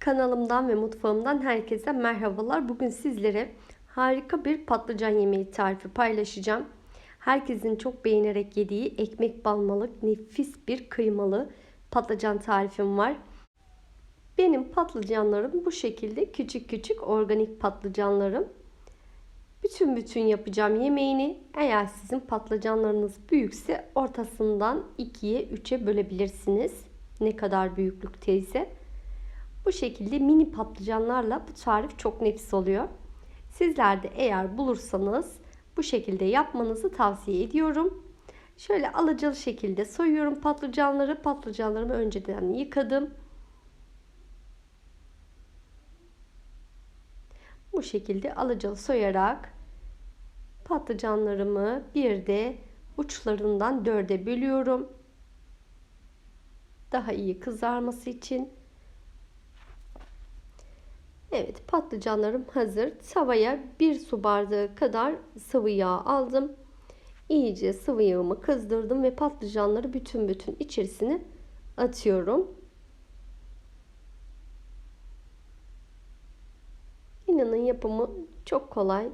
Kanalımdan ve mutfağımdan herkese merhabalar. Bugün sizlere harika bir patlıcan yemeği tarifi paylaşacağım. Herkesin çok beğenerek yediği ekmek balmalık nefis bir kıymalı patlıcan tarifim var. Benim patlıcanlarım bu şekilde küçük küçük organik patlıcanlarım. Bütün bütün yapacağım yemeğini eğer sizin patlıcanlarınız büyükse ortasından 2'ye 3'e bölebilirsiniz. Ne kadar büyüklükteyse. Bu şekilde mini patlıcanlarla bu tarif çok nefis oluyor. Sizler de eğer bulursanız bu şekilde yapmanızı tavsiye ediyorum. Şöyle alıcılı şekilde soyuyorum patlıcanları. Patlıcanlarımı önceden yıkadım. Bu şekilde alıcılı soyarak patlıcanlarımı bir de uçlarından dörde bölüyorum. Daha iyi kızarması için. Evet patlıcanlarım hazır. Tavaya bir su bardağı kadar sıvı yağ aldım. İyice sıvı yağımı kızdırdım ve patlıcanları bütün bütün içerisine atıyorum. İnanın yapımı çok kolay.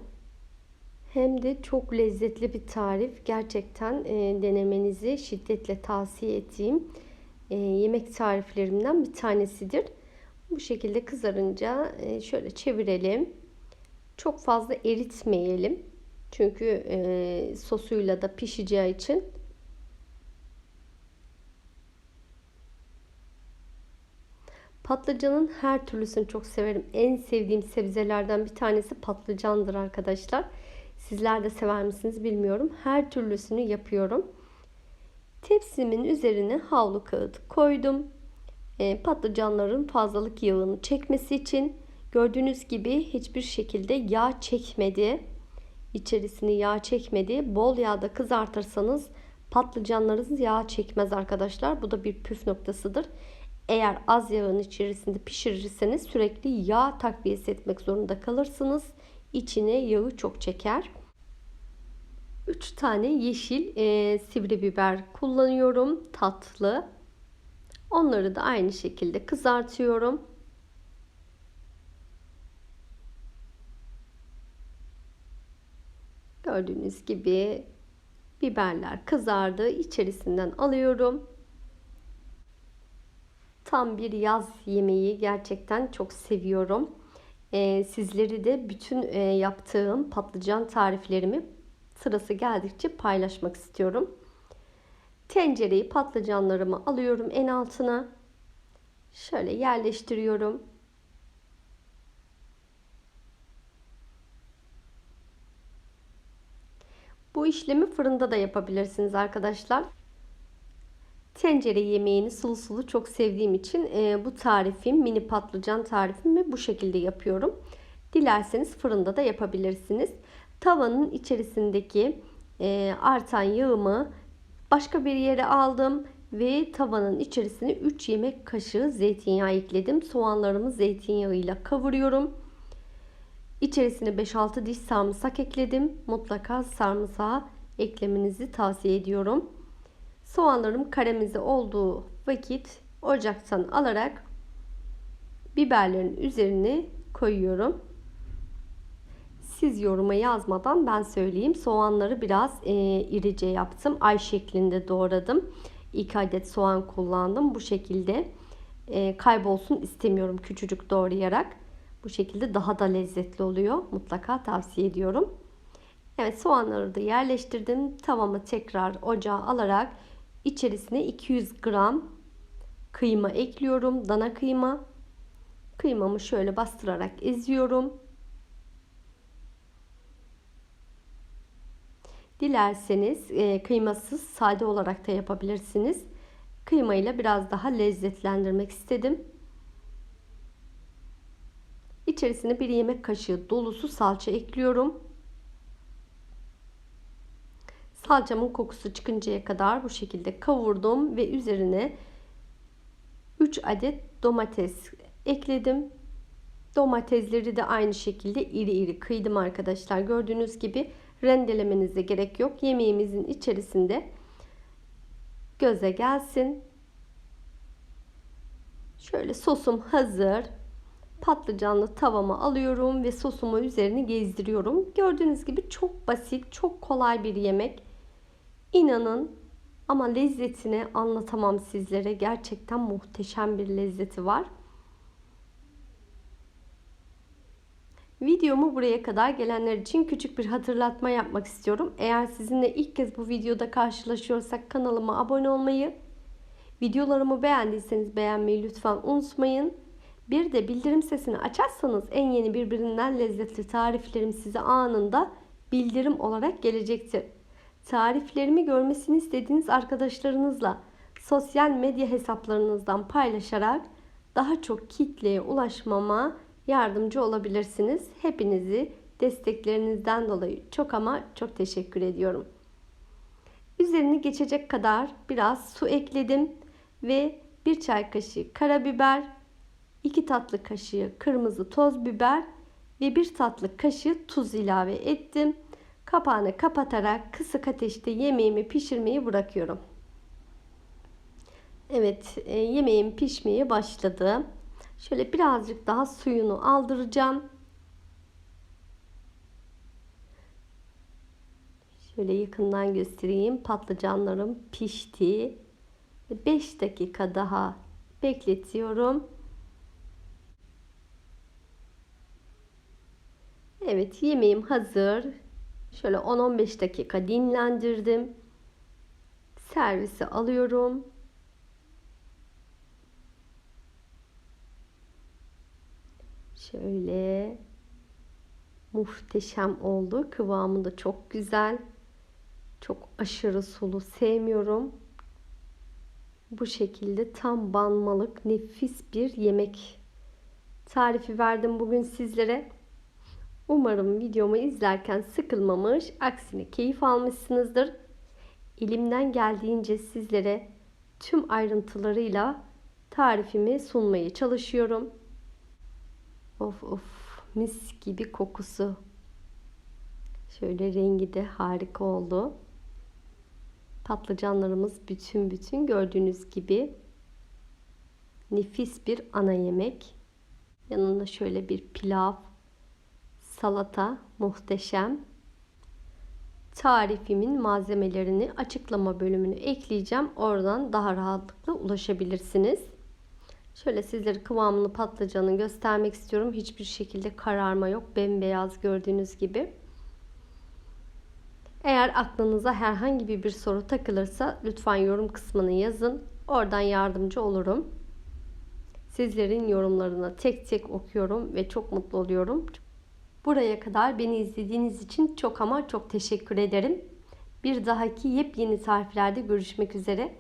Hem de çok lezzetli bir tarif. Gerçekten e, denemenizi şiddetle tavsiye ettiğim e, yemek tariflerimden bir tanesidir. Bu şekilde kızarınca e, şöyle çevirelim. Çok fazla eritmeyelim. Çünkü e, sosuyla da pişeceği için. Patlıcanın her türlüsünü çok severim. En sevdiğim sebzelerden bir tanesi patlıcandır arkadaşlar. Sizler de sever misiniz bilmiyorum. Her türlüsünü yapıyorum. Tepsimin üzerine havlu kağıt koydum. E, patlıcanların fazlalık yağını çekmesi için gördüğünüz gibi hiçbir şekilde yağ çekmedi. İçerisini yağ çekmedi. Bol yağda kızartırsanız patlıcanlarınız yağ çekmez arkadaşlar. Bu da bir püf noktasıdır. Eğer az yağın içerisinde pişirirseniz sürekli yağ takviyesi etmek zorunda kalırsınız. İçine yağı çok çeker. 3 tane yeşil e, sivri biber kullanıyorum. Tatlı. Onları da aynı şekilde kızartıyorum. Gördüğünüz gibi biberler kızardı. İçerisinden alıyorum. Tam bir yaz yemeği gerçekten çok seviyorum. Ee, sizleri de bütün e, yaptığım patlıcan tariflerimi sırası geldikçe paylaşmak istiyorum. Tencereyi patlıcanlarımı alıyorum en altına. Şöyle yerleştiriyorum. Bu işlemi fırında da yapabilirsiniz arkadaşlar. Tencere yemeğini sulu sulu çok sevdiğim için e, bu tarifim mini patlıcan tarifimi bu şekilde yapıyorum. Dilerseniz fırında da yapabilirsiniz. Tavanın içerisindeki e, artan yağımı Başka bir yere aldım ve tavanın içerisine 3 yemek kaşığı zeytinyağı ekledim. Soğanlarımı zeytinyağıyla kavuruyorum. İçerisine 5-6 diş sarımsak ekledim. Mutlaka sarımsağı eklemenizi tavsiye ediyorum. Soğanlarım karamize olduğu vakit ocaktan alarak biberlerin üzerine koyuyorum. Siz yoruma yazmadan ben söyleyeyim. Soğanları biraz e, irice yaptım. Ay şeklinde doğradım. 2 adet soğan kullandım. Bu şekilde e, kaybolsun istemiyorum küçücük doğrayarak. Bu şekilde daha da lezzetli oluyor. Mutlaka tavsiye ediyorum. Evet soğanları da yerleştirdim. Tavamı tekrar ocağa alarak içerisine 200 gram kıyma ekliyorum. Dana kıyma. Kıymamı şöyle bastırarak eziyorum. Dilerseniz e, kıymasız sade olarak da yapabilirsiniz. Kıymayla biraz daha lezzetlendirmek istedim. İçerisine bir yemek kaşığı dolusu salça ekliyorum. Salçamın kokusu çıkıncaya kadar bu şekilde kavurdum ve üzerine 3 adet domates ekledim. Domatesleri de aynı şekilde iri iri kıydım arkadaşlar. Gördüğünüz gibi rendelemenize gerek yok. Yemeğimizin içerisinde göze gelsin. Şöyle sosum hazır. Patlıcanlı tavama alıyorum ve sosumu üzerine gezdiriyorum. Gördüğünüz gibi çok basit, çok kolay bir yemek. İnanın ama lezzetini anlatamam sizlere. Gerçekten muhteşem bir lezzeti var. Videomu buraya kadar gelenler için küçük bir hatırlatma yapmak istiyorum. Eğer sizinle ilk kez bu videoda karşılaşıyorsak kanalıma abone olmayı, videolarımı beğendiyseniz beğenmeyi lütfen unutmayın. Bir de bildirim sesini açarsanız en yeni birbirinden lezzetli tariflerim size anında bildirim olarak gelecektir. Tariflerimi görmesini istediğiniz arkadaşlarınızla sosyal medya hesaplarınızdan paylaşarak daha çok kitleye ulaşmama yardımcı olabilirsiniz. Hepinizi desteklerinizden dolayı çok ama çok teşekkür ediyorum. Üzerini geçecek kadar biraz su ekledim ve bir çay kaşığı karabiber, 2 tatlı kaşığı kırmızı toz biber ve 1 tatlı kaşığı tuz ilave ettim. Kapağını kapatarak kısık ateşte yemeğimi pişirmeyi bırakıyorum. Evet, e, yemeğim pişmeye başladı. Şöyle birazcık daha suyunu aldıracağım. Şöyle yakından göstereyim. Patlıcanlarım pişti. 5 dakika daha bekletiyorum. Evet yemeğim hazır. Şöyle 10-15 dakika dinlendirdim. Servise alıyorum. Şöyle muhteşem oldu. Kıvamı da çok güzel. Çok aşırı sulu sevmiyorum. Bu şekilde tam banmalık nefis bir yemek tarifi verdim bugün sizlere. Umarım videomu izlerken sıkılmamış, aksine keyif almışsınızdır. Elimden geldiğince sizlere tüm ayrıntılarıyla tarifimi sunmaya çalışıyorum. Of of mis gibi kokusu. Şöyle rengi de harika oldu. Patlıcanlarımız bütün bütün gördüğünüz gibi nefis bir ana yemek. Yanında şöyle bir pilav, salata muhteşem. Tarifimin malzemelerini açıklama bölümünü ekleyeceğim. Oradan daha rahatlıkla ulaşabilirsiniz. Şöyle sizlere kıvamını patlıcanın göstermek istiyorum. Hiçbir şekilde kararma yok. Bembeyaz gördüğünüz gibi. Eğer aklınıza herhangi bir soru takılırsa lütfen yorum kısmına yazın. Oradan yardımcı olurum. Sizlerin yorumlarını tek tek okuyorum ve çok mutlu oluyorum. Buraya kadar beni izlediğiniz için çok ama çok teşekkür ederim. Bir dahaki yepyeni tariflerde görüşmek üzere.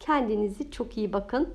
Kendinize çok iyi bakın.